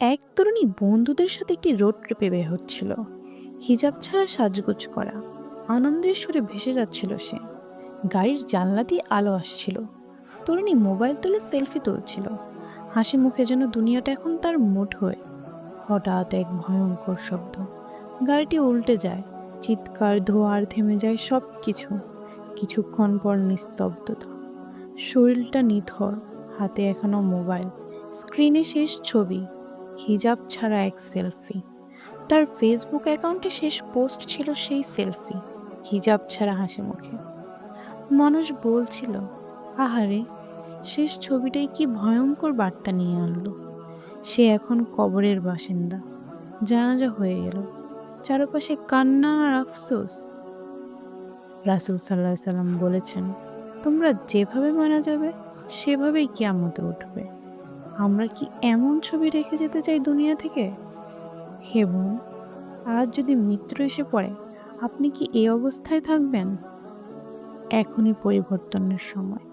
এক তরুণী বন্ধুদের সাথে একটি রোড ট্রিপে বের হচ্ছিল। হিজাব ছাড়া সাজগোজ করা। আনন্দের সুরে ভেসে যাচ্ছিল সে। গাড়ির জানলা দিয়ে আলো আসছিল। তরুণী মোবাইল তুলে সেলফি তুলছিল। হাসি মুখে যেন দুনিয়াটা এখন তার মুঠোয় হঠাৎ এক ভয়ঙ্কর শব্দ। গাড়িটি উল্টে যায়। চিৎকার, ধোয়ার থেমে যায় সব কিছু কিছুক্ষণ পর নিস্তব্ধতা। শরীরটা নিথর। হাতে এখনও মোবাইল। স্ক্রিনে শেষ ছবি। হিজাব ছাড়া এক সেলফি। তার ফেসবুক অ্যাকাউন্টে শেষ পোস্ট ছিল সেই সেলফি, হিজাব ছাড়া হাসি মুখে। মানুষ বলছিল, আহারে, শেষ ছবিটাই কি ভয়ঙ্কর বার্তা নিয়ে আনলো? সে এখন কবরের বাসিন্দা। জানাজা হয়ে গেল। চারপাশে কান্না আর আফসোস। রাসুল সাল্লাহ সাল্লাম বলেছেন, তোমরা যেভাবে মারা যাবে, সেভাবেই কিয়ামতে উঠবে। আমরা কি এমন ছবি রেখে যেতে চাই দুনিয়া থেকে? হে বোন, আজ যদি মৃত্যু এসে পড়ে, আপনি কি এই অবস্থায় থাকবেন? এখনই পরিবর্তনের সময়।